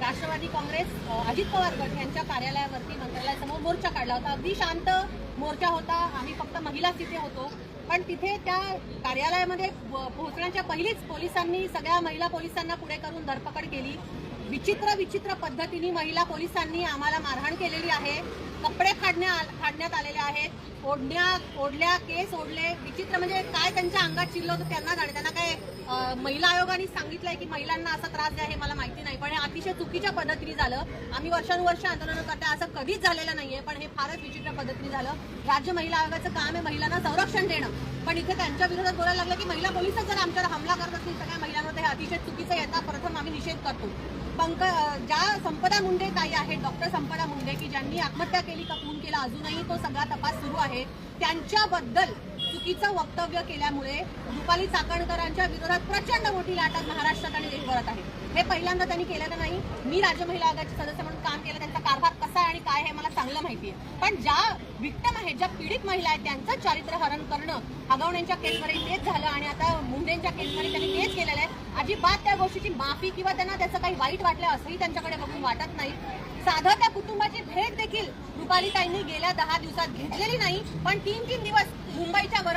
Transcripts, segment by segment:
राष्ट्रवादी काँग्रेस अजित पवार गट यांच्या कार्यालयावरती मंत्रालयासमोर मोर्चा काढला होता. अगदी शांत मोर्चा होता. आम्ही फक्त महिलाच तिथे होतो. पण तिथे त्या कार्यालयामध्ये पोहोचण्याच्या पहिलीच पोलिसांनी सगळ्या महिला पोलिसांना पुढे करून धरपकड केली. विचित्र विचित्र पद्धतीने महिला पोलिसांनी आम्हाला मारहाण केलेली आहे. कपडे फाडण्या फाडण्यात आलेले आहेत. ओढण्या ओढल्या केस ओढले. विचित्र म्हणजे काय त्यांच्या अंगात चिरलं होतं त्यांना जाणे त्यांना काय महिला आयोगाने सांगितलंय की महिलांना असा त्रास द्या हे मला माहिती नाही. पण हे अतिशय चुकीच्या पद्धतीने झालं. आम्ही वर्षानुवर्ष आंदोलन करते असं कधीच झालेलं नाहीये. पण हे फारच विचित्र पद्धतीने झालं. राज्य महिला आयोगाचं काम आहे महिलांना संरक्षण देणं. पण इथे त्यांच्या विरोधात बोलायला लागलं की महिला पोलिसच जर आमच्यावर हमला करत असतील तर काय महिलांवर हे अतिशय चुकीचं आहे. प्रथम आम्ही निषेध करतो. पंक ज्या संपदा मुंडे ताई आहेत डॉक्टर संपदा मुंडे की ज्यांनी आत्महत्या केली का खून केला अजूनही तो सगळा तपास सुरू आहे त्यांच्याबद्दल चुकीचं वक्तव्य केल्यामुळे रुपाली चाकणकरांच्या विरोधात प्रचंड मोठी लाट महाराष्ट्रात आणि देशभरात आहे. हे पहिल्यांदा त्यांनी केलेलं नाही? मी राज्य महिला आयोगाचे सदस्य म्हणून काम केलं त्यांचा कारभार कसा आणि काय आहे मला चांगलं माहिती आहे पण ज्या विक्टम आहेत ज्या पीडित महिला आहेत त्यांचं चारित्र्य हरण करणं हगवण्यांच्या केसमध्ये तेच झालं आणि आता मुंडेंच्या केसमध्ये त्यांनी तेच केलेलं आहे. अजिबात त्या गोष्टीची माफी किंवा त्यांना त्याचं काही वाईट वाटलं असंही त्यांच्याकडे बघून वाटत नाही. साधं त्या कुटुंबाची भेट देखील रुपालीताईंनी गेल्या दहा दिवसात घेतलेली नाही पण तीन तीन दिवस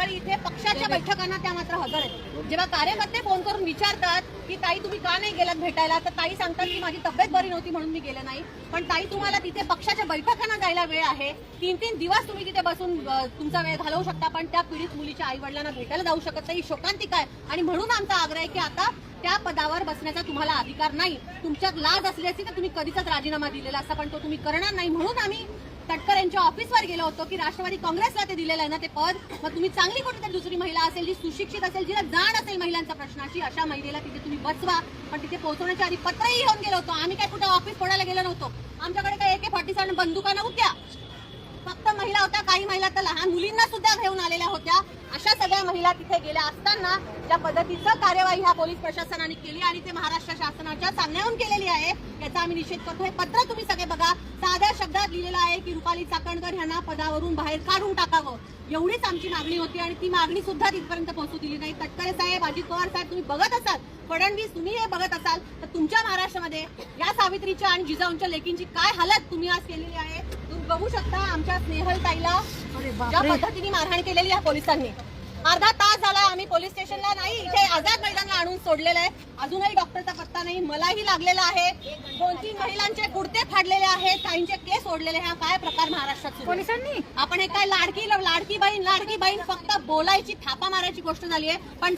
वरळी इथे पक्षाच्या बैठकांना त्या मात्र हजर आहेत. जेव्हा कार्यकर्ते फोन करून विचारतात की ताई तुम्ही का नाही गेलात भेटायला? तर ताई सांगतात की माझी तब्येत बरी नव्हती म्हणून मी गेले नाही. पण ताई तुम्हाला तिथे पक्षाच्या बैठकांना जायला वेळ आहे. तीन तीन दिवस तुम्ही तिथे बसून तुमचा वेळ घालवू शकता पण त्या पीडित मुलीच्या आई वडिलांना भेटायला जाऊ शकत नाही. शोकांतिका आहे आणि म्हणून आमचा आग्रह आहे की आता त्या पदावर बसण्याचा तुम्हाला अधिकार नाही. तुमच्यात लाज असली असती तर तुम्ही कधीच राजीनामा दिलेला असता पण तो तुम्ही करणार नाही. म्हणून आम्ही तटकर यांच्या ऑफिसवर गेलो होतो की राष्ट्रवादी काँग्रेसला ते दिलेलं आहे ना ते पद. मग तुम्ही चांगली कुठेतरी दुसरी महिला असेल जी सुशिक्षित असेल जिला जाण असेल महिलांच्या प्रश्नाची अशा महिलेला तिथे तुम्ही बसवा. पण तिथे पोहोचवण्याच्या आधी पत्रही घेऊन गेलो होतो. आम्ही काय कुठे ऑफिस फोडायला गेलो नव्हतो. आमच्याकडे काय एके फॉर्टी सेव्हन बंदुका नव्हत्या फक्त महिला होत्या काही महिला तर लहान मुलींना सुद्धा घेऊन आलेल्या होत्या. अशा सगळ्या महिला तिथे गेल्या असताना ज्या पद्धतीचं कार्यवाही ह्या पोलीस प्रशासनाने केली आणि ते महाराष्ट्र शासनाच्या सांगण्याहून केलेली आहे याचा आम्ही निषेध करतो. हे पत्र तुम्ही सगळे बघा. की रुपाली चाकणकर यांना पदावरून बाहेर काढून टाकावं. एवढीच आमची मागणी होती आणि ती मागणी सुद्धा तिथपर्यंत पोहोचू दिली नाही. तटकरे साहेब अजित पवार साहेब तुम्ही बघत असाल. फडणवीस तुम्ही हे बघत असाल. तर तुमच्या महाराष्ट्रामध्ये या सावित्रीच्या आणि जिजाऊंच्या लेकींची काय हालत तुम्ही आज केलेली आहे तुम्ही बघू शकता आमच्या स्नेहल ताईला ज्या पद्धतीने मारहाण केलेली आहे पोलिसांनी. अर्धा तास आम्ही पोलीस स्टेशनला नाही इथे आझाद मैदानला आणून सोडलेलं आहे अजूनही डॉक्टरचा पत्ता नाही मलाही लागलेला आहे दोन तीन महिलांचे कुर्ते फाडलेले आहेत काहींचे केस ओढलेले. हा काय प्रकार महाराष्ट्रात? पोलिसांनी आपण हे काय लाडकी लाडकी बहीण लाडकी बहीण फक्त बोलायची थापा मारायची गोष्ट झाली आहे पण